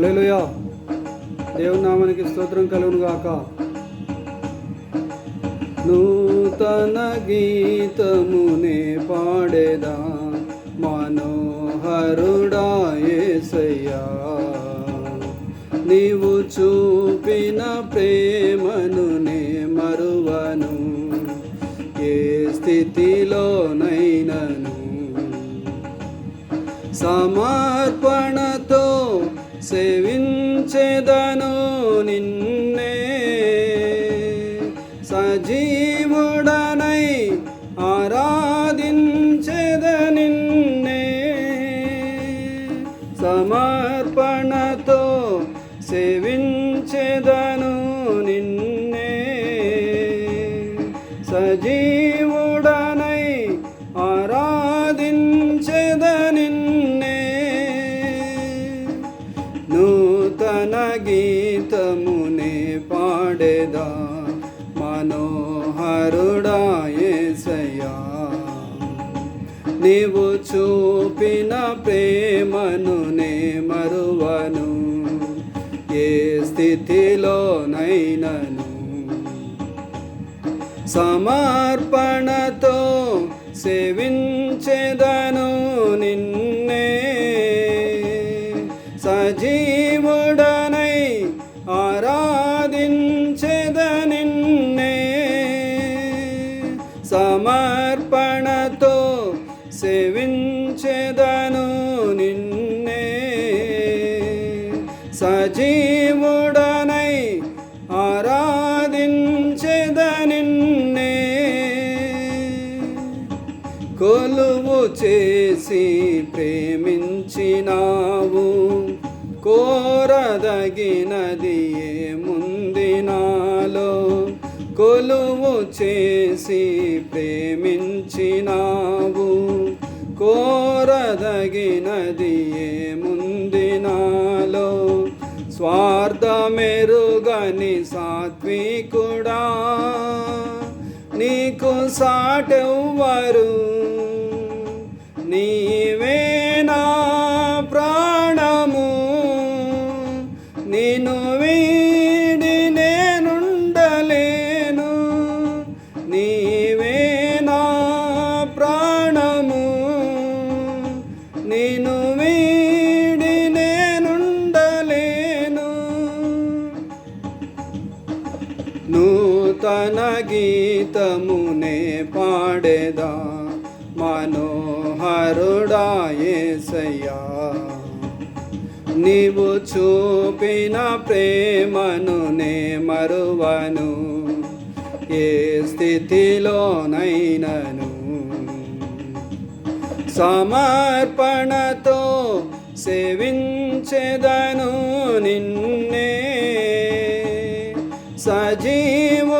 హల్లెలూయా. దేవుని నామానికి స్తోత్రం కలుగును గాక నూతన గీతమునే పాడేదా మనోహరుడా నీవు చూపిన ప్రేమను నే మరువను. ఏ స్థితిలోనైనను. సమర్పణతో సేవించెదను నిన్నే. సజీవుడనై ఆరాధించెద నిన్నే. సమా పాడేదా నీవు చూపిన ప్రేమను నే మరువను ఏ స్థితిలోనైనను. సమర్పణతో సేవించేదను కొలువు చేసి ప్రేమించినావు. కోరదగినది ఏముంది నాలో? కొలువు చేసి ప్రేమించినావు. కోరదగినది ఏముంది నాలో? స్వార్థమెరుగని సాత్వికుడా? నీకు సాటెవ్వరు మనోహరుడా నీవు చూపిన ప్రేమను నే మరువను. ఏ స్థితిలోనైనను. సమర్పణతో సేవించెదను నిన్నే. సజీవుడనై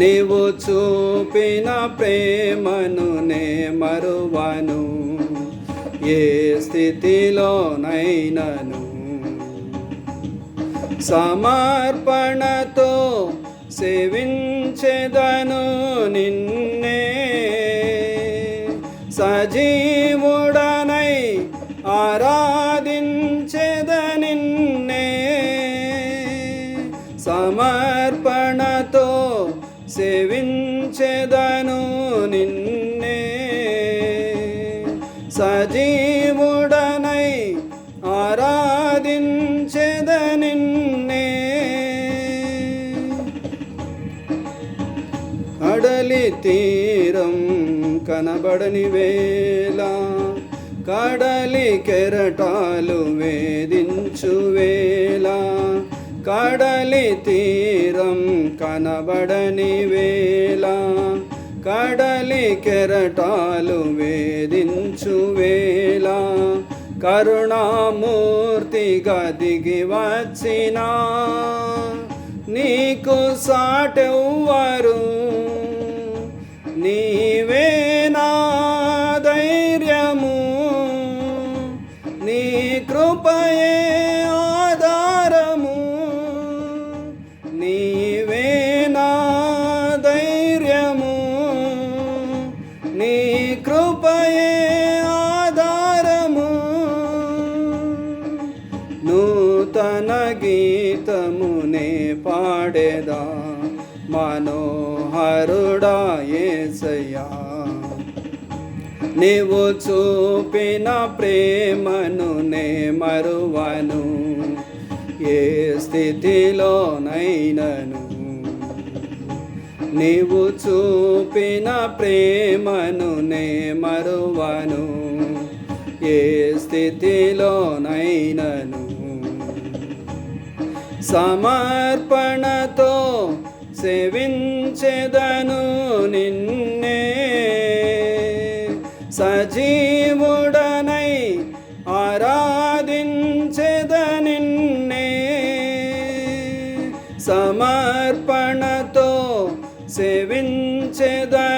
నీవు చూపిన ప్రేమను నే మరువను. ఏ స్థితిలోనైనను? సమర్పణతో సేవించెదను నిన్నే. సజీవుడనై ఆరా సేవించెదను నిన్నే. సజీవుడనై ఆరాధించెద నిన్నే. కడలి తీరం కనబడని వేళ కడలి కెరటాలు వేధించు వేళ కడలి తీరం కనబడని వేళ కడలి కెరటాలు వేధించు వేళ కరుణామూర్తిగా దిగి వచ్చిన నీకు సాటెవ్వరు నీవేనా ఏసయ్యా. నీవు చూపిన ప్రేమను నే మరువను ఏ స్థితిలోనైనను. నీవు చూపిన ప్రేమను నే మరువను ఏ స్థితిలోనైనను. సమర్పణతో సేవించెదను నిన్నే. సజీవుడనై ఆరాధించెద నిన్నే. సమర్పణతో సేవించెదను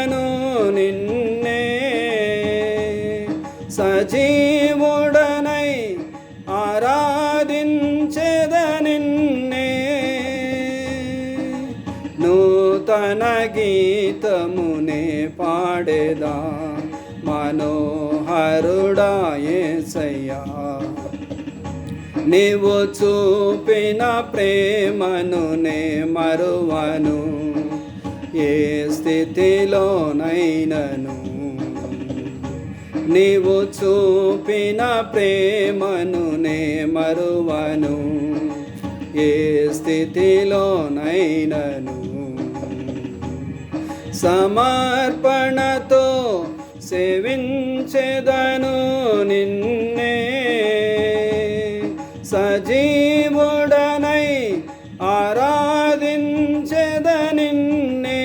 మనోహరుడా యేసయ్యా నీవు చూపిన ప్రేమను నే మరువను ఏ స్థితిలోనైనను. నీవు చూపిన ప్రేమను నే మరువను ఏ స్థితిలోనైనను. సమర్పణతో సేవించెదను నిన్నే. సజీవుడనై ఆరాధించెద నిన్నే.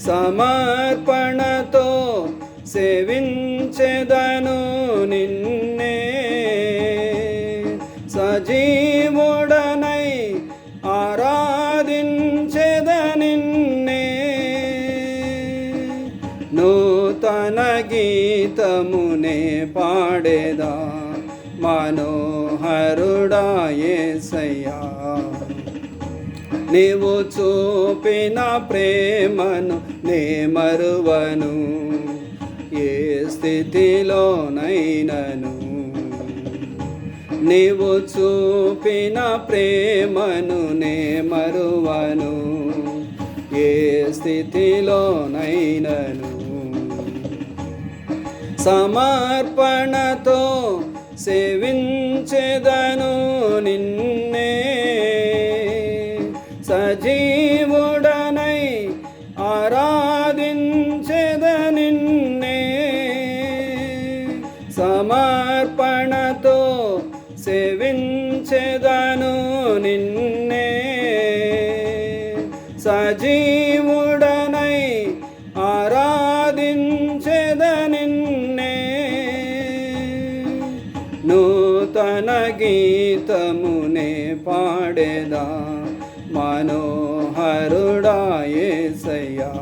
సమర్పణతో సేవించెదను నిన్నే. పాడేదా మనోహరుడా యేసయ్యా నీవు చూపిన ప్రేమను నే మరువను ఏ స్థితిలోనైనను నీవు చూపిన ప్రేమను నే మరువను ఏ స్థితిలోనైనను సమర్పణతో సేవించెదను నిన్నే. సజీవుడనై ఆరాధించెద నిన్నే. సమర్పణతో సేవించెదను నిన్నే. సజీ మనోహరుడా ఏసయ్యా.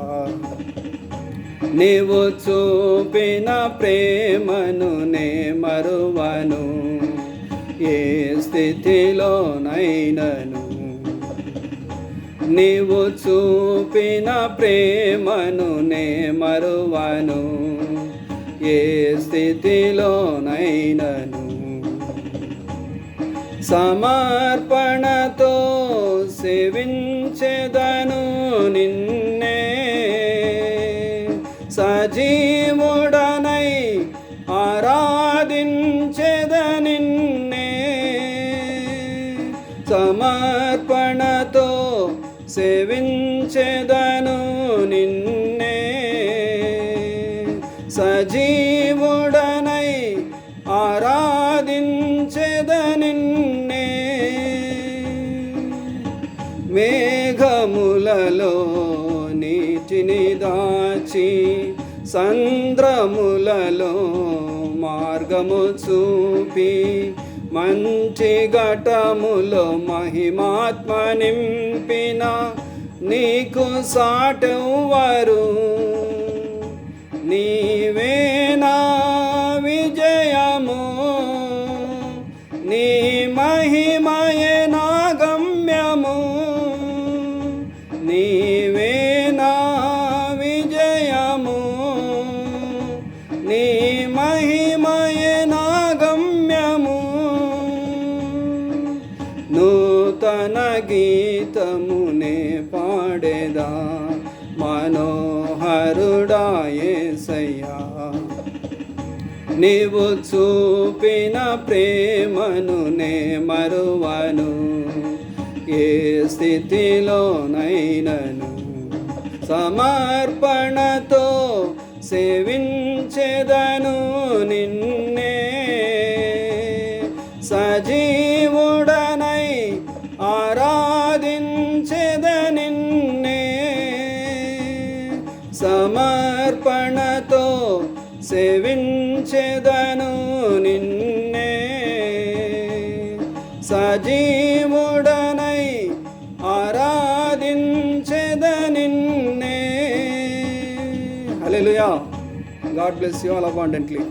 నీవు చూపిన ప్రేమను నే మరువను. ఏ స్థితిలోనైనను. నీవు చూపిన ప్రేమను నే మరువను. ఏ స్థితిలోనైనను. సమర్పణతో సేవించేదా సజీవుడనై ఆరాధించెదనిన్నే మేఘములలో నీటిని దాచి సంద్రములలో మార్గము చూపి మంచి ఘటములో మహిమాత్మ నింపిన నీకు సాటెవ్వరు. నీవేనా నీవు చూపిన ప్రేమను నే మరువను. ఏ స్థితిలోనైనను సమర్పణతో సేవించెదను నిన్నే. సజీవుడనై ఆరాధించెద నిన్నే. సమర్పణతో సేవించెదను నిన్నే. సజీవుడనై ఆరాధించెద నిన్నే. Hallelujah God bless you all abundantly